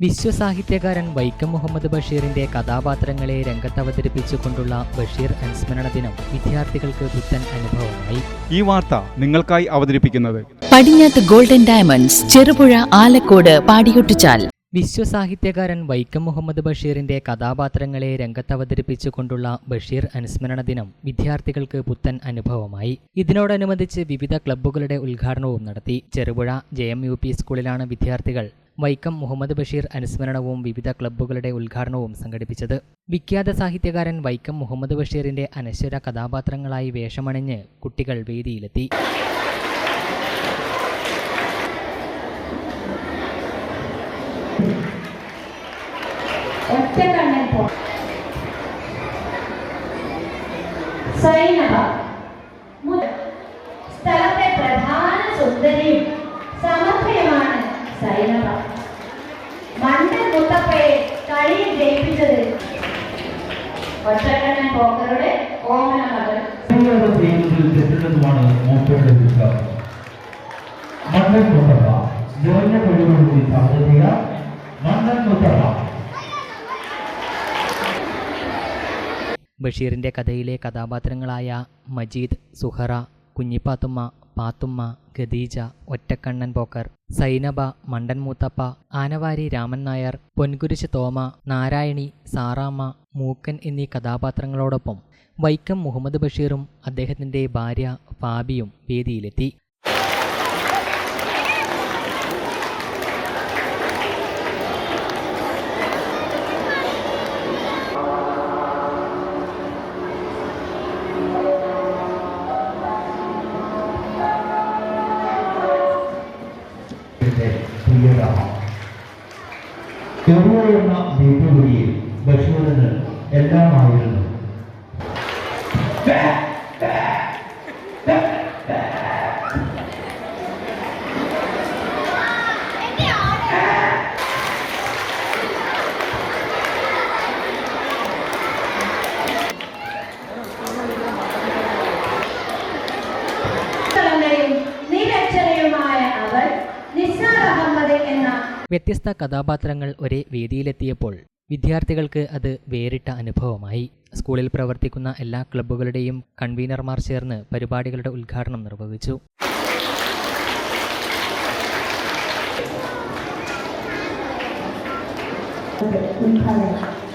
വിശ്വസാഹിത്യകാരൻ വൈക്കം മുഹമ്മദ് ബഷീറിന്റെ കഥാപാത്രങ്ങളെ രംഗത്തവതരിപ്പിച്ചുകൊണ്ടുള്ള ബഷീർ അനുസ്മരണ ദിനം വിദ്യാർത്ഥികൾക്ക് പുത്തൻ അനുഭവമായി. ഈ വാർത്ത നിങ്ങൾക്കായി അവതരിപ്പിക്കുന്നത് പടിഞ്ഞാത്ത് ഗോൾഡൻ ഡയമണ്ട്സ് ചെറുപുഴ ആലക്കോട് പാടിയൊട്ടിച്ചാൽ. വിശ്വസാഹിത്യകാരൻ വൈക്കം മുഹമ്മദ് ബഷീറിന്റെ കഥാപാത്രങ്ങളെ രംഗത്തവതരിപ്പിച്ചുകൊണ്ടുള്ള ബഷീർ അനുസ്മരണ ദിനം വിദ്യാർത്ഥികൾക്ക് പുത്തൻ അനുഭവമായി. ഇതിനോടനുബന്ധിച്ച് വിവിധ ക്ലബ്ബുകളുടെ ഉദ്ഘാടനവും നടത്തി. Cherupuzha J M U P സ്കൂളിലാണ് വിദ്യാർത്ഥികൾ വൈക്കം മുഹമ്മദ് ബഷീർ അനുസ്മരണവും വിവിധ ക്ലബ്ബുകളുടെ ഉദ്ഘാടനവും സംഘടിപ്പിച്ചത്. വിഖ്യാത സാഹിത്യകാരൻ വൈക്കം മുഹമ്മദ് ബഷീറിന്റെ അനശ്വര കഥാപാത്രങ്ങളായി വേഷമണിഞ്ഞ് കുട്ടികൾ വേദിയിലെത്തി. ഒറ്റക്കണ്ണൻ പോ സൈനവ ഒറ്റക്കണ്ണൻ പോക്കറുടെ ഓമന മകൾ സ്ത്രീകളുടെ ചെയ്യുന്നതിൽ തെറ്റുന്നതുമാണ് മൂപ്പരുടെ വിശ്വാസം മണ്ണൻ മുത്തപ്പ നിറഞ്ഞ കഴിവുകളുടെ സാധ്യത മണ്ണൻ മുത്തപ്പ ബഷീറിന്റെ കഥയിലെ കഥാപാത്രങ്ങളായ മജീദ് സുഹറ കുഞ്ഞിപ്പാത്തുമ്മ പാത്തുമ്മ ഖദീജ ഒറ്റക്കണ്ണൻ പോക്കർ സൈനബ മണ്ടൻ മൂത്തപ്പ ആനവാരി രാമൻ നായർ പൊൻകുരിശ് തോമ നാരായണി സാറാമ്മ മൂക്കൻ എന്നീ കഥാപാത്രങ്ങളോടൊപ്പം വൈക്കം മുഹമ്മദ് ബഷീറും അദ്ദേഹത്തിന്റെ ഭാര്യ ഫാബിയും വേദിയിലെത്തി. എന്റെ പ്രിയരാമ എന്ന ദീപുരിയിൽ ബഷീറിന് എല്ലാമായിരുന്നു വ്യത്യസ്ത കഥാപാത്രങ്ങൾ ഒരേ വേദിയിലെത്തിയപ്പോൾ വിദ്യാർത്ഥികൾക്ക് അത് വേറിട്ട അനുഭവമായി. സ്കൂളിൽ പ്രവർത്തിക്കുന്ന എല്ലാ ക്ലബ്ബുകളുടെയും കൺവീനർമാർ ചേർന്ന് പരിപാടികളുടെ ഉദ്ഘാടനം നിർവഹിച്ചു. ഉദ്ഘാടനം.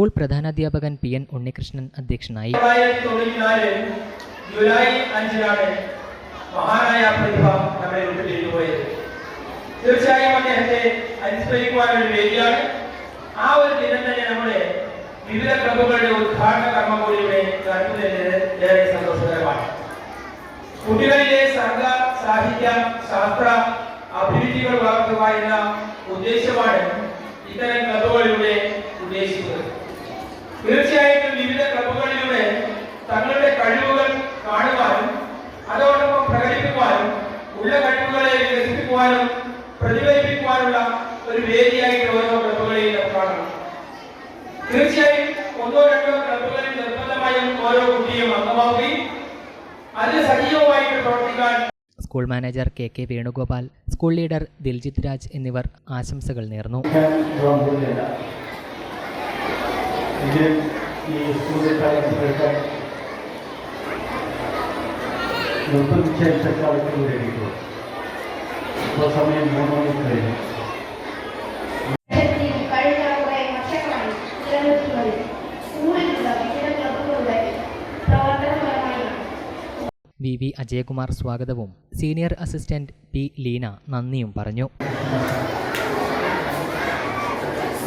സ്കൂൾ പ്രധാനാധ്യാപകൻ പി എൻ ഉണ്ണികൃഷ്ണൻ അധ്യക്ഷനായി. ജൂലൈ അഞ്ചിനാണ് മഹാനായ പ്രതിഭ നമ്മുടെ വീട്ടിലേക്ക് പോയത്. തീർച്ചയായും അദ്ദേഹത്തെ അനുസ്മരിക്കുവാനുള്ള വേദിയാണ്. ആ ഒരു ദിനം തന്നെ നമ്മുടെ വിവിധ ക്ലബുകളുടെ ഉദ്ഘാടന കർമ്മം കൂടിയുടെ ഏറെ സന്തോഷകരമാണ്. കുട്ടികളിലെ സംഘ സാഹിത്യ ശാസ്ത്ര അഭിരുചികൾ വളർത്തുക എന്ന ഉദ്ദേശമാണ് ഇത്തരം ക്ലബുകളിലൂടെ ഉദ്ദേശിക്കുന്നത്. തീർച്ചയായിട്ടും വിവിധ ക്ലബുകളിലൂടെ തങ്ങളുടെ കഴിവുകൾ കാണുവാനും അതോടൊപ്പം പ്രകടിപ്പിക്കുവാനും ഉള്ള കഴിവുകളെ വികസിപ്പിക്കുവാനും പ്രതിഫലിപ്പിക്കുവാനുള്ള ഒരു വേദിയായിട്ട് ഓരോ ക്ലബുകളെയും നമുക്ക് കാണണം തീർച്ചയായും ഒന്നോ രണ്ടോ ക്ലബുകളിൽ നിർബന്ധമായും ഓരോ കുട്ടിയും അംഗമാവുകയും അതിൽ സജീവമായിട്ട് പ്രവർത്തിക്കാൻ school manager K K Venugopal school leader Diljith Raj എന്നിവർ ആശംസകൾ നേർന്നു. ഇത് ഈ സ്കൂളിൽ ലഭിക്കും ഇപ്പോൾ സമയം മൂന്ന് കഴിഞ്ഞു. വി വി അജയകുമാർ സ്വാഗതവും. സീനിയർ അസിസ്റ്റന്റ് പി ലീന നന്ദിയും പറഞ്ഞു നമ്മുടെ വിവിധ ക്ലബുകളുടെ ഉദ്ഘാടനം നിർവഹിച്ച